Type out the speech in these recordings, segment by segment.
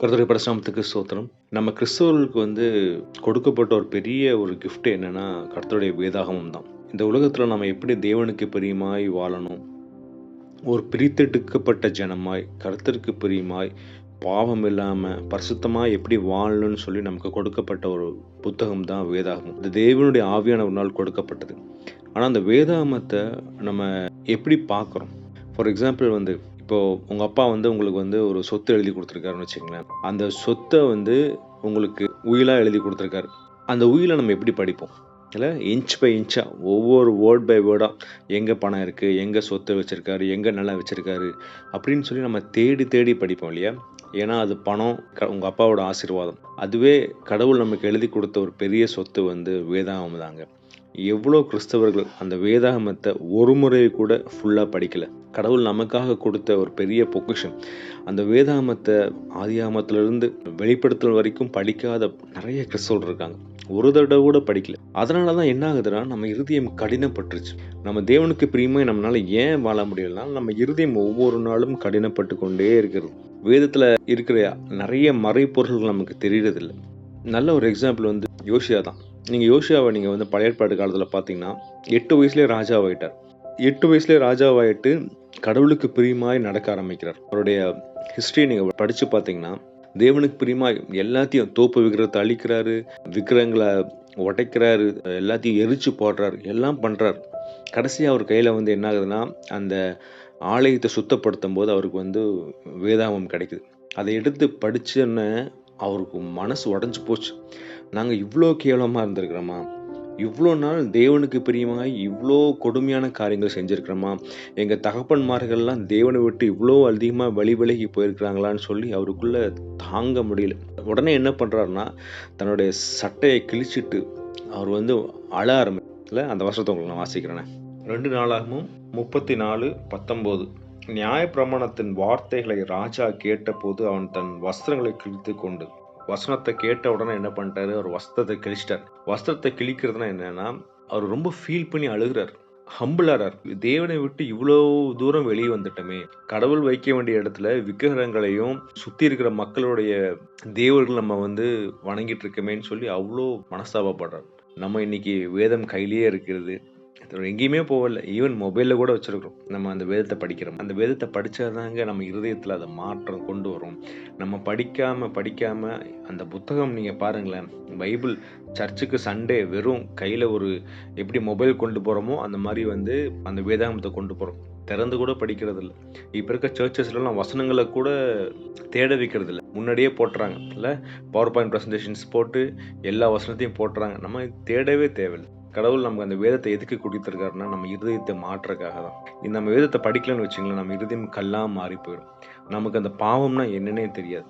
கருத்துரை பரசுராமத்துக்கு சோத்திரம் நம்ம கிறிஸ்தவர்களுக்கு வந்து கொடுக்கப்பட்ட ஒரு பெரிய ஒரு கிஃப்ட் என்னன்னா கருத்துடைய வேதாகமம் தான் இந்த உலகத்தில் நம்ம எப்படி தேவனுக்கு பிரியமாய் வாழணும்? ஒரு பிரித்தெடுக்கப்பட்ட ஜனமாய் கருத்தருக்கு பிரியமாய் பாவம் இல்லாமல் பரிசுத்தமாக எப்படி வாழணும்னு சொல்லி நமக்கு கொடுக்கப்பட்ட ஒரு புத்தகம் தான் வேதாகமம். இந்த தேவனுடைய ஆவியானவனால் கொடுக்கப்பட்டது. ஆனால் அந்த வேதாகமத்தை நம்ம எப்படி பார்க்குறோம்? ஃபார் எக்ஸாம்பிள் வந்து இப்போது உங்கள் அப்பா வந்து உங்களுக்கு வந்து ஒரு சொத்து எழுதி கொடுத்துருக்காருன்னு வச்சுக்கோங்களேன். அந்த சொத்தை வந்து உங்களுக்கு உயிலாக எழுதி கொடுத்துருக்காரு. அந்த உயிலை நம்ம எப்படி படிப்போம்? இல்லை இன்ச் பை இன்ச்சாக ஒவ்வொரு வேர்ட் பை வேர்டாக எங்கே பணம் இருக்குது எங்கே சொத்து வச்சுருக்காரு எங்கே நிலம் வச்சுருக்காரு அப்படின்னு சொல்லி நம்ம தேடி தேடி படிப்போம் இல்லையா? ஏன்னா அது பணம் க உங்கள் அப்பாவோட ஆசீர்வாதம். அதுவே கடவுள் நமக்கு எழுதி கொடுத்த ஒரு பெரிய சொத்து வந்து வேதாகம் தாங்க. எவ்வளோ கிறிஸ்தவர்கள் அந்த வேதாகமத்தை ஒரு முறை கூட ஃபுல்லாக படிக்கல. கடவுள் நமக்காக கொடுத்த ஒரு பெரிய பொக்கிஷம். அந்த வேதாகமத்தை ஆதியாகமத்திலிருந்து வெளிப்படுத்தல் வரைக்கும் படிக்காத நிறைய கிறிஸ்தவர்கள் இருக்காங்க. ஒரு தடவை கூட படிக்கல. அதனால தான் என்ன ஆகுதுன்னா நம்ம இருதயம் கடினப்பட்டுருச்சு. நம்ம தேவனுக்கு பிரியமாக நம்மளால் ஏன் வாழ முடியலனா நம்ம இருதயம் ஒவ்வொரு நாளும் கடினப்பட்டு கொண்டே இருக்கிறது. வேதத்தில் இருக்கிற நிறைய மறைப்பொருள்கள் நமக்கு தெரியறதில்ல. நல்ல ஒரு எக்ஸாம்பிள் வந்து யோசியா தான். நீங்கள் யோசியாவை நீங்கள் வந்து பழைய ஏற்பாடு காலத்தில் பார்த்தீங்கன்னா எட்டு வயசுலேயே ராஜாவாயிட்டார் எட்டு வயசுலேயே ராஜாவாயிட்டு கடவுளுக்கு பிரியமாய் நடக்க ஆரம்பிக்கிறார். அவருடைய ஹிஸ்ட்ரியை நீங்கள் படித்து பார்த்தீங்கன்னா தேவனுக்கு பிரியமாய் எல்லாத்தையும் தோப்பு விக்கிரகத்தை அழிக்கிறாரு விக்கிரங்களை உடைக்கிறாரு எல்லாத்தையும் எரிச்சு போடுறாரு எல்லாம் பண்ணுறாரு கடைசியாக அவர் கையில் வந்து என்ன ஆகுதுன்னா அந்த ஆலயத்தை சுத்தப்படுத்தும் போது அவருக்கு வந்து வேதாமம் கிடைக்குது. அதை எடுத்து படிச்சோன்னே அவருக்கு மனசு உடஞ்சி போச்சு. நாங்கள் இவ்வளோ கேவலமாக இருந்திருக்கிறோமா? இவ்வளோ நாள் தேவனுக்கு பிரியமாக இவ்வளோ கொடுமையான காரியங்கள் செஞ்சுருக்கிறோமா? எங்கள் தகப்பன்மார்கள்லாம் தேவனை விட்டு இவ்வளோ அதிகமாக வழி விலகி போயிருக்கிறாங்களான்னு சொல்லி அவருக்குள்ளே தாங்க முடியல. உடனே என்ன பண்ணுறாருன்னா தன்னுடைய சட்டையை கிழிச்சிட்டு அவர் வந்து அழ ஆரம்பிக்கல. அந்த வருஷத்தை உங்களுக்கு நான் வாசிக்கிறேனே. ரெண்டு நாளாகவும் முப்பத்தி நாலு பத்தொம்போது. நியாயப்பிரமாணத்தின் வார்த்தைகளை ராஜா கேட்டபோது அவன் தன் வஸ்திரங்களை கிழித்து கொண்டு வசனத்தை கேட்ட உடனே என்ன பண்ணிட்டாரு? அவர் வஸ்திரத்தை கிழிச்சிட்டார். வஸ்திரத்தை கிழிக்கிறதுனா என்னன்னா அவர் ரொம்ப ஃபீல் பண்ணி அழுகிறார். ஹம்பிளாரார் தேவனை விட்டு இவ்வளோ தூரம் வெளியே வந்துட்டோமே. கடவுள் வைக்க வேண்டிய இடத்துல விக்கிரகங்களையும் சுற்றி இருக்கிற மக்களுடைய தேவர்கள் நம்ம வந்து வணங்கிட்டு இருக்கமேன்னு சொல்லி அவ்வளோ மனஸ்தாபப்படுறார். நம்ம இன்னைக்கு வேதம் கையிலேயே இருக்கிறது. எங்கேயுமே போகல. ஈவன் மொபைலில் கூட வச்சுருக்கிறோம். நம்ம அந்த வேதத்தை படிக்கிறோம். அந்த வேதத்தை படித்தாதாங்க நம்ம இருதயத்தில் அதை மாற்றம் கொண்டு வரும். நம்ம படிக்காமல் படிக்காமல் அந்த புத்தகம் நீங்கள் பாருங்களேன். பைபிள் சர்ச்சுக்கு சண்டே வெறும் கையில் ஒரு எப்படி மொபைல் கொண்டு போகிறோமோ அந்த மாதிரி வந்து அந்த வேதாகமத்தை கொண்டு போகிறோம் திறந்து கூட படிக்கிறது இல்லை இப்போ இருக்க சர்ச்சஸ்லாம் வசனங்களை கூட தேட வைக்கிறது இல்லை முன்னாடியே போட்டுறாங்க இல்லை பவர் பாயிண்ட் ப்ரெசன்டேஷன்ஸ் போட்டு எல்லா வசனத்தையும் போட்டுறாங்க. நம்ம தேடவே தேவையில்லை. கடவுள் நமக்கு அந்த வேதத்தை எதுக்கு கொடுத்துருக்காருன்னா நம்ம இருதயத்தை மாற்றுறதுக்காக தான். இந்த நம்ம வேதத்தை படிக்கலன்னு வச்சுங்களேன் நம்ம இருதயம் கல்லாக மாறி போயிடும். நமக்கு அந்த பாவம்னா என்னன்னே தெரியாது.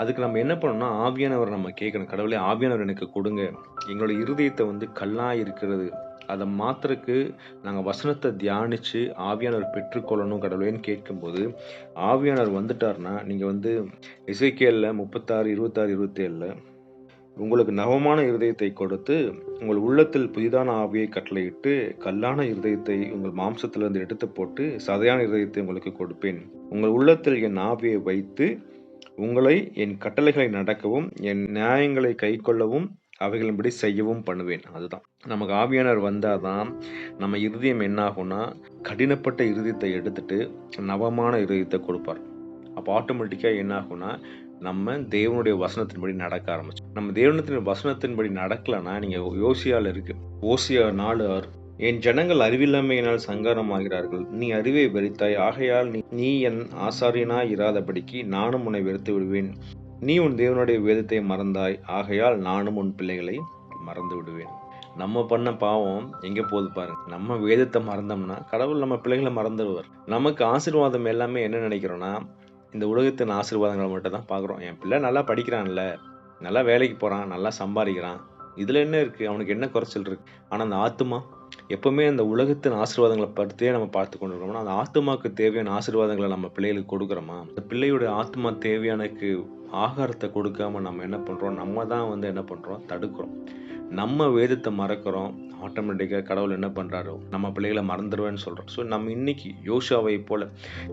அதுக்கு நம்ம என்ன பண்ணணும்னா ஆவியானவர் நம்ம கேட்கணும். கடவுளே ஆவியானவர் எனக்கு கொடுங்க. எங்களோட இருதயத்தை வந்து கல்லாக இருக்கிறது. அதை மாத்திரக்கு நாங்கள் வசனத்தை தியானித்து ஆவியானவர் பெற்றுக்கொள்ளணும் கடவுளேன்னு கேட்கும்போது ஆவியானவர் வந்துட்டார்னா நீங்கள் வந்து இசைக்கேலில் முப்பத்தாறு இருபத்தாறு இருபத்தேழில் உங்களுக்கு நவமான இருதயத்தை கொடுத்து உங்கள் உள்ளத்தில் புதிதான ஆவியை கட்டளையிட்டு கல்லான இருதயத்தை உங்கள் மாம்சத்திலிருந்து எடுத்து போட்டு சதையான இருதயத்தை உங்களுக்கு கொடுப்பேன். உங்கள் உள்ளத்தில் என் ஆவியை வைத்து உங்களை என் கட்டளைகளை நடக்கவும் என் நியாயங்களை கைக்கொள்ளவும் அவைகளின்படி செய்யவும் பண்ணுவேன். அதுதான். நமக்கு ஆவியானவர் வந்தால் தான் நம்ம இருதயம் என்னாகும்னா கடினப்பட்ட இருதயத்தை எடுத்துட்டு நவமான இருதயத்தை கொடுப்பார். அப்போ ஆட்டோமேட்டிக்காக என்னாகும்னா நம்ம தேவனுடைய வசனத்தின்படி நடக்க ஆரம்பிச்சோம் நம்ம தேவனத்தின் வசனத்தின்படி நடக்கலன்னா நீங்க யோசியால இருக்கு. ஓசியா நாலு ஆறு என் ஜனங்கள் அறிவில்லாமையினால் சங்காரமாகிறார்கள் நீ அறிவை வெறித்தாய். ஆகையால் நீ என் ஆசாரியனாய் இராதபடிக்கு நானும் உன்னை வெறுத்து விடுவேன். நீ உன் தேவனுடைய வேதத்தை மறந்தாய். ஆகையால் நானும் உன் பிள்ளைகளை மறந்து விடுவேன். நம்ம பண்ண பாவம் எங்க போகுது பாருங்க. நம்ம வேதத்தை மறந்தோம்னா கடவுள் நம்ம பிள்ளைகளை மறந்துடுவார். நமக்கு ஆசீர்வாதம் எல்லாமே என்ன நினைக்கிறோம்னா இந்த உலகத்தின் ஆசீர்வாதங்களை மட்டும் தான் பார்க்குறோம். என் பிள்ளை நல்லா படிக்கிறான்ல. நல்லா வேலைக்கு போகிறான் நல்லா சம்பாதிக்கிறான். இதில் என்ன இருக்குது அவனுக்கு என்ன குறைச்சல் இருக்குது ஆனால் அந்த ஆத்மா எப்போவுமே அந்த உலகத்தின் ஆசீர்வாதங்களை படுத்தே நம்ம பார்த்து கொண்டு இருக்கோம்னா அந்த ஆத்மாவுக்கு தேவையான ஆசீர்வாதங்களை நம்ம பிள்ளைகளுக்கு கொடுக்குறோமா? அந்த பிள்ளையோட ஆத்மா தேவையானக்கு ஆகாரத்தை கொடுக்காம நம்ம என்ன பண்ணுறோம் நம்ம தான் வந்து என்ன பண்ணுறோம் தடுக்கிறோம். நம்ம வேதத்தை மறக்கிறோம். ஆட்டோமேட்டிக்காக கடவுள் என்ன பண்ணுறாரோ நம்ம பிள்ளைகளை மறந்துடுவேன்னு சொல்கிறோம் ஸோ நம்ம இன்னைக்கு யோஷாவை போல்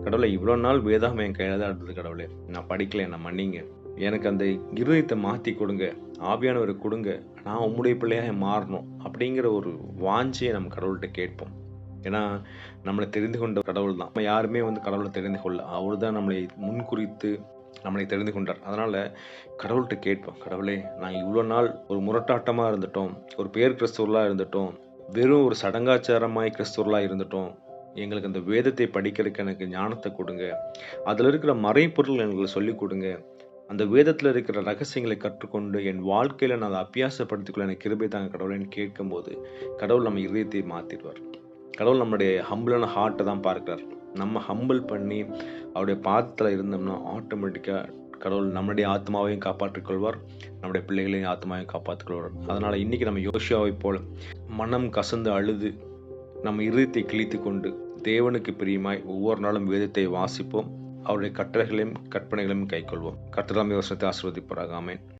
கடவுளை இவ்வளோ நாள் வேதாகம் என் கையில் தான் இருந்தது கடவுளே. நான் படிக்கல என்ன மன்னிங்க. எனக்கு அந்த இருதயத்தை மாற்றி கொடுங்க. ஆவியானவரை கொடுங்க. நான் உம்முடைய பிள்ளையாக மாறணும் அப்படிங்கிற ஒரு வாஞ்சியை நம்ம கடவுள்கிட்ட கேட்போம். ஏன்னா நம்மளை தெரிந்து கொண்ட கடவுள் தான். நம்ம யாருமே வந்து கடவுளை தெரிந்து கொள்ள அவர் தான் நம்மளை முன்குறித்து நம்மளை தெரிந்து கொண்டார். அதனால் கடவுள்கிட்ட கேட்போம். கடவுளே நான் இவ்வளோ நாள் ஒரு முரட்டாட்டமாக இருந்துட்டோம். ஒரு பேர் கிறிஸ்துவர்களாக இருந்துட்டோம். வெறும் ஒரு சடங்காச்சாரமாய் கிறிஸ்துவர்களாக இருந்துட்டோம். எங்களுக்கு அந்த வேதத்தை படிக்கிறதுக்கு எனக்கு ஞானத்தை கொடுங்க. அதில் இருக்கிற மறைப்பொருள் எங்களுக்கு சொல்லிக் கொடுங்க. அந்த வேதத்தில் இருக்கிற ரகசியங்களை கற்றுக்கொண்டு என் வாழ்க்கையில் நான் அதை அபியாசப்படுத்திக்கொள்ள எனக்கு கிருபை தாங்க கடவுளேன்னு கேட்கும்போது கடவுள் நம்ம இதயத்தை மாற்றிடுவார் கடவுள் நம்மளுடைய ஹம்பிளான ஹார்ட்டை தான் பார்க்குறார். நம்ம ஹம்பிள் பண்ணி அவருடைய பாதத்தில் இருந்தோம்னா ஆட்டோமேட்டிக்காக கடவுள் நம்முடைய ஆத்மாவையும் காப்பாற்றிக்கொள்வார் நம்முடைய பிள்ளைகளையும் ஆத்மாவையும் காப்பாற்றிக்கொள்வார் அதனால் இன்றைக்கி நம்ம யோசியாவை போல் மனம் கசந்து அழுது நம்ம இருதயத்தை கிழித்து கொண்டு தேவனுக்கு பிரியமாய் ஒவ்வொரு நாளும் வேதத்தை வாசிப்போம். அவருடைய கட்டளைகளையும் கற்பனைகளையும் கைக்கொள்வோம். கட்டளாமை வசனத்தை ஆசிர்வதிப்பாராக. ஆமேன்.